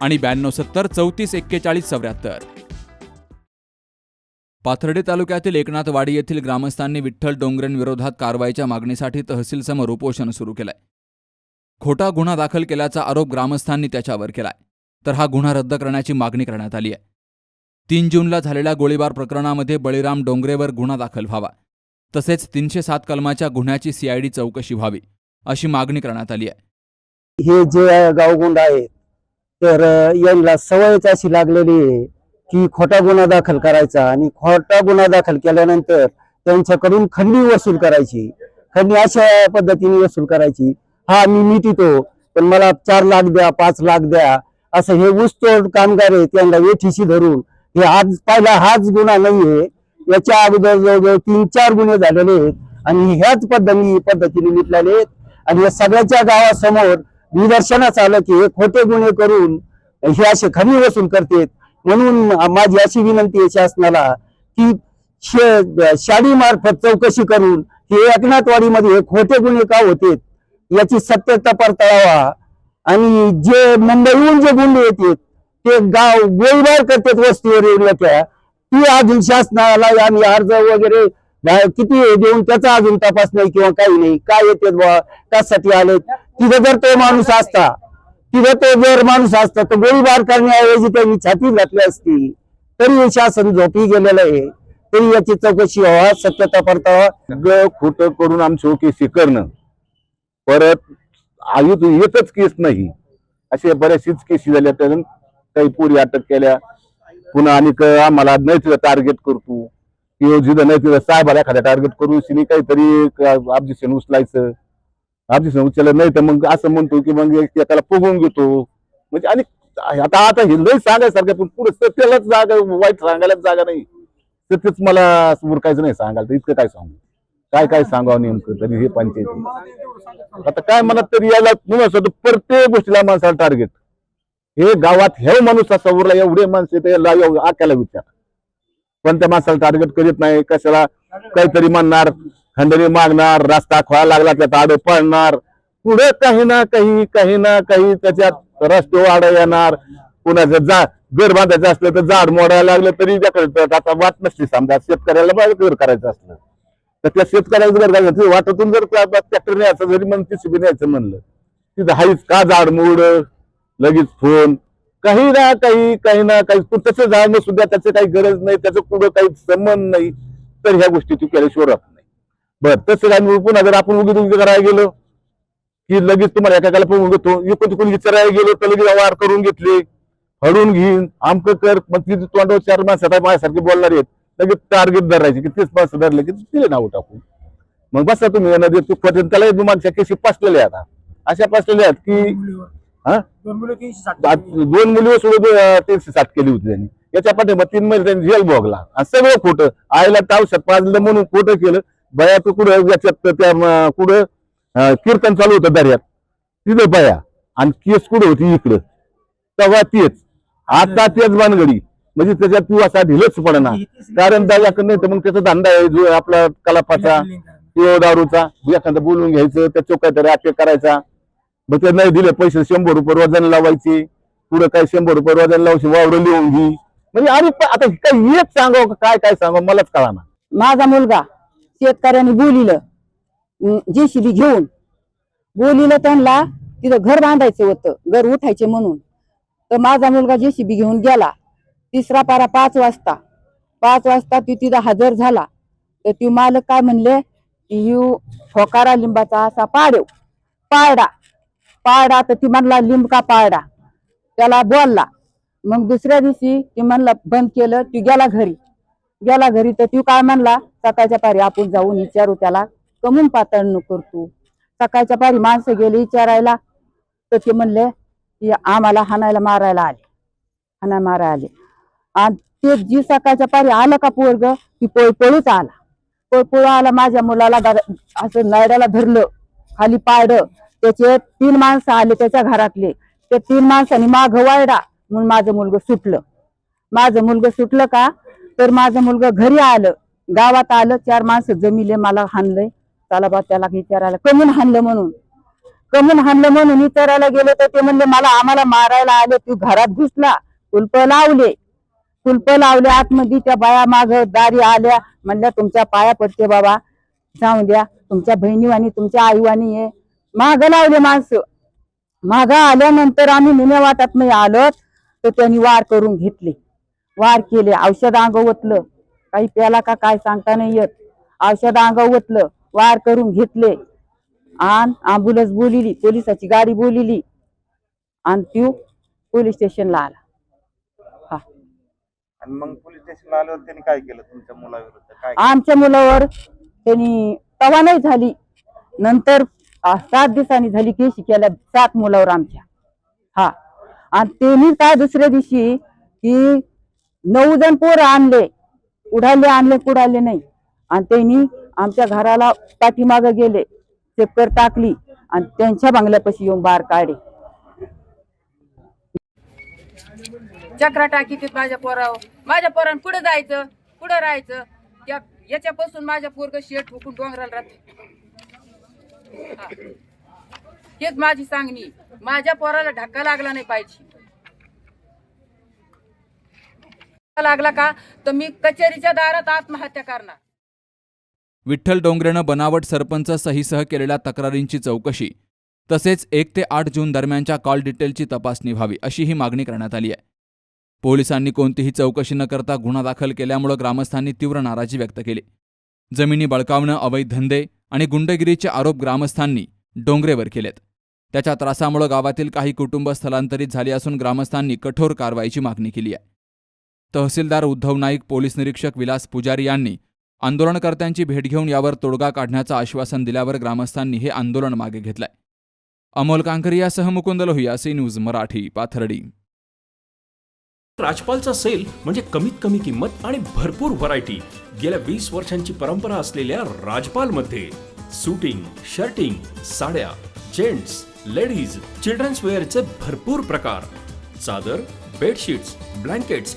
आणि ब्याण्णव सत्तर चौतीस एक्केचाळीस चौऱ्याहत्तर. पाथर्डे तालुक्यातील एकनाथवाडी येथील ग्रामस्थांनी विठ्ठल डोंगरेंविरोधात कारवाईच्या मागणीसाठी तहसीलसमोर उपोषण सुरू केलंय. खोटा गुन्हा दाखल केल्याचा आरोप ग्रामस्थांनी त्याच्यावर केलाय. तर हा गुन्हा रद्द करण्याची मागणी करण्यात आली आहे तीन जूनला झालेल्या गोळीबार प्रकरणामध्ये बळीराम डोंगरेवर गुन्हा दाखल व्हावा. तसेच तीनशे सात कलमाच्या गुन्ह्याची सीआयडी चौकशी व्हावी अशी मागणी करण्यात आली आहे हे जे गावगुंड आहेत तर यांना सवयच अशी लागलेली आहे की खोटा गुन्हा दाखल करायचा आणि खोटा गुन्हा दाखल केल्यानंतर त्यांच्याकडून खंडी वसूल करायची. खंडी अशा पद्धतीने वसूल करायची. हा मी मिटितो पण मला चार लाख द्या पाच लाख द्या असं हे ऊसतोड कामगार आहेत त्यांना वेठीशी धरून. हे आज पहिला हाच गुन्हा नाहीये. याच्या अगोदर जवळजवळ तीन चार गुन्हे झालेले आहेत. आणि ह्याच पद्धती पद्धतीने मिटलेले आहेत. आणि या सगळ्याच्या गावासमोर निदर्शनास आलं की हे खोटे गुन्हे करून हे असे खमी वसूल करतेत. म्हणून माझी अशी विनंती आहे शासनाला की शाडी मार्फत चौकशी करून हे एकनाथवाडीमध्ये हे खोटे गुन्हे का होते याची सत्यता पडताळावा आणि जे मुंबईहून जे गुन्हे येतात ते गाव गोळीबार करतात वस्तीवर येऊन ती अजून शासनाला आम्ही अर्ज वगैरे किती देऊन त्याचा अजून तपास नाही किंवा काही नाही. काय येते बा कशासाठी आले तिथं जर तो माणूस असता तिथं तो जर माणूस असता तर गोळीबार करण्याऐवजी त्यांनी छाती घातली असती तरी हे शासन झोपी गेलेलं आहे. तरी याची चौकशी व्हावा सत्यता परतावा सगळं खोटं करून आमची केसी करणं परत आयुध एकच केस नाही. असे बऱ्याचशीच केसी झाल्या तर काही पोरी अटक केल्या. पुन्हा आणि क- आम्हाला नाही तिथं टार्गेट करतो किंवा जिथं नाही तिथं साहेबाला एखादा टार्गेट करू. शिनी काहीतरी ऑब्जेक्शन उचलायचं. ऑब्जेक्शन उचललं नाही तर मग असं म्हणतो की मग एक एकाला पोगून घेतो. म्हणजे आणि आता आता हे लय सांगायसारखं पण पुढे सत्यालाच जागा वाईट सांगायलाच जागा नाही. सत्यच मला उरकायचं नाही सांगायला तर इतकं काय सांगू? काय काय सांगावं नेमकं तरी हे पंचायत? आता काय म्हणत तरी याला म्हणून असं प्रत्येक गोष्टीला माणसाला टार्गेट हे गावात हे माणूस असा उरला एवढे माणसं येते आक्याला विचार. पण त्या माणसाला टार्गेट करीत नाही कशाला काहीतरी म्हणणार? खंडणी मागणार रस्ता खोळा लागला त्यात आडो पडणार. पुढे काही ना काही काही ना काही त्याच्यात रस्ते वाढ येणार. कुणाचं जा घर बांधायचं असलं तर झाड मोडायला लागलं तरी त्याकडे आता वाट नसली समजा. शेतकऱ्याला घर करायचं असलं. तर त्या शेतकऱ्याचं घर करायचं वाटतून वाटातून जर ट्रॅक्टर न्यायचं जरी म्हणून ती न्यायचं म्हणलं तिथं हाईच का झाड मोड? लगेच फोन. काही ना काही काही ना काही. तू तसं झाड सुद्धा त्याचं काही गरज नाही त्याचं पुढं काही संबंध नाही. तर ह्या गोष्टी तू केल्याशिवाय बर तसं काय पुन्हा जर आपण उगी तुमची करायला गेलो की लगेच तुम्हाला एकाला फोन घेतो इकडून तिकडून विचारायला गेलो तर लगेच वार करून घेतले हडून घेईन आमकं कर मग तिथे तोंडावर चार माणसं माझ्यासारखे बोलणार आहेत लगेच टार्गेट धरायचे की तेच माणसं धरले की तिले नाव टाकून. मग बसा तुम्ही नदी तू पर्यंत त्याला माणसं केशी पासलेल्या आहेत आता. अशा पासलेल्या आहेत की हा? दोन मुली सोडून तीनशे सात केली होती त्यांनी. याच्या पाठीमागे तीन महिने त्यांनी जेल भोगला. सगळं खोटं. आईला तावशात पाजलं म्हणून खोटं केलं. बया तू कुठं याच्यात त्या कुठं? कीर्तन चालू होतं दर्यात. तिथं बया. आणि केस कुठं होती? इकडं. तेव्हा तेच. आता तेच बानगडी म्हणजे त्याच्यात तू असा ढिलच पडना. कारण दाव्याकडे नाही तर मग त्याचा धंदा आहे जो आपला कलापाचा किंवा दारूचा. एखादा बोलून घ्यायचं त्याच्यावर काहीतरी अटॅक करायचा. मग ते नाही दिले पैसे शंभर रुपये वजन लावायचे. पुढे काय शंभर रुपये वजन लावायचे वावडं लिहून घे. म्हणजे अरे आता काय एक सांगावं काय काय सांगावं? मलाच कळाना. माझा मुलगा शेतकऱ्यांनी बोलिलं. जेसीबी घेऊन. बोलिलं त्यांना तिथं घर बांधायचं होतं घर उठायचे म्हणून. तर माझा मुलगा जेसीबी घेऊन गेला. तिसरा पारा पाच वाजता. पाच वाजता ती तिथं हजर झाला. तर ती मालक काय म्हणले की यू फोकारा लिंबाचा असा पाडव. पाडा. पाडा तर ती म्हणला लिंबका पाडा? त्याला बोलला. मग दुसऱ्या दिवशी ती म्हणला बंद केलं ती गेला घरी. गेला घरी तर ती काय म्हणला? सकाळच्या पारी आपण जाऊन विचारू त्याला. कमून पातळण करतो सकाळच्या पारी माणसं गेली विचारायला. तर ते म्हणले की आम्हाला हाणायला मारायला आले. हाणा मारायला आले. आणि ते जी सकाळच्या पारी आलं का पोरग ती पळपळूच आला. पळपळू आला माझ्या मुलाला असं नरड्याला धरलं. खाली पाडलं. त्याचे तीन माणसं आले त्याच्या घरातले. ते तीन माणसांनी माघ वायडा म्हणून माझं मुलगं सुटलं. माझं मुलगं सुटलं का? तर माझं मुलगा घरी आलं गावात आलं चार माणसं जमिले मला हाणलंय. चला बा त्याला विचारायला कमून हाणलं म्हणून. कमून हाणलं म्हणून विचारायला गेलो तर ते म्हणले मला आम्हाला मारायला आले तू घरात घुसला कुलप लावले. कुलप लावले आतमध्ये त्या बाया माग दारी आल्या म्हणल्या तुमच्या पाया पडते बाबा जाऊ द्या तुमच्या बहिणीवानी तुमच्या आईवानी आहे. माग लावले माणसं. माग आल्यानंतर आम्ही निम्या वाटात नाही आलो तर त्यांनी वार करून घेतले. वार केले. औषध अंग ओतलं. काही प्याला का काय सांगता नाही येत. औषध अंग ओतलं. वार करून घेतले. आणि अँब्युलन्स बोलिली. पोलिसाची गाडी बोलिली. आणि ती पोलीस स्टेशनला आला. हा. आणि मग पोलीस स्टेशनला आल्यावर त्यांनी काय केलं? तुमच्या मुलाविरुद्ध काय आमच्या मुलावर त्यांनी तवा नाही झाली. नंतर सात दिवसांनी झाली केशी केल्या सात मुलावर आमच्या. हा. आणि त्यांनी काय दुसऱ्या दिवशी की नऊ जण पोर आणले. उडाले आणले कुडाले नाही. आणि त्यांनी आमच्या घराला पाठीमाग गेले. चेपकर टाकली आणि त्यांच्या बंगल्यापाशी येऊन बार काढे चक्रा टाकी माझ्या पोरावर. माझ्या पोरानं पुढे जायचं पुढे राहायचं. त्या याच्यापासून माझ्या पोरग शेट हुकून डोंगराला राहते. हेच माझी सांगणी. माझ्या पोराला धक्का लागला नाही पाहिजे धक्का लागला का? तर मी कचेरीच्या दारात आत्महत्या करणार. विठ्ठल डोंगरेनं बनावट सरपंच सहीसह केलेल्या तक्रारींची चौकशी. तसेच एक ते आठ जून दरम्यानच्या कॉल डिटेलची तपासणी व्हावी अशी ही मागणी करण्यात आली आहे. पोलिसांनी कोणतीही चौकशी न करता गुन्हा दाखल केल्यामुळे ग्रामस्थांनी तीव्र नाराजी व्यक्त केली. जमिनी बळकावणं अवैध धंदे आणि गुंडगिरीचे आरोप ग्रामस्थांनी डोंगरेवर केलेत. त्याच्या त्रासामुळे गावातील काही कुटुंब स्थलांतरित झाली असून ग्रामस्थांनी कठोर कारवाईची मागणी केली आहे. तहसीलदार उद्धव नाईक पोलीस निरीक्षक विलास पुजारी यांनी आंदोलनकर्त्यांची भेट घेऊन यावर तोडगा काढण्याचं आश्वासन दिल्यावर ग्रामस्थांनी हे आंदोलन मागे घेतलंय. अमोल कांकरियासह मुकुंद लोहिया सी न्यूज मराठी पाथर्डी. राजपालचा सेल म्हणजे कमीत कमी किंमत आणि भरपूर व्हरायटी गेल्या वीस वर्षांची परंपरा असलेल्या राजपालमध्ये सुटिंग शर्टिंग साड्या जेंट्स लेडीज चिल्ड्रन्स वेअरचे भरपूर प्रकार. चादर बेडशीट्स ब्लँकेट्स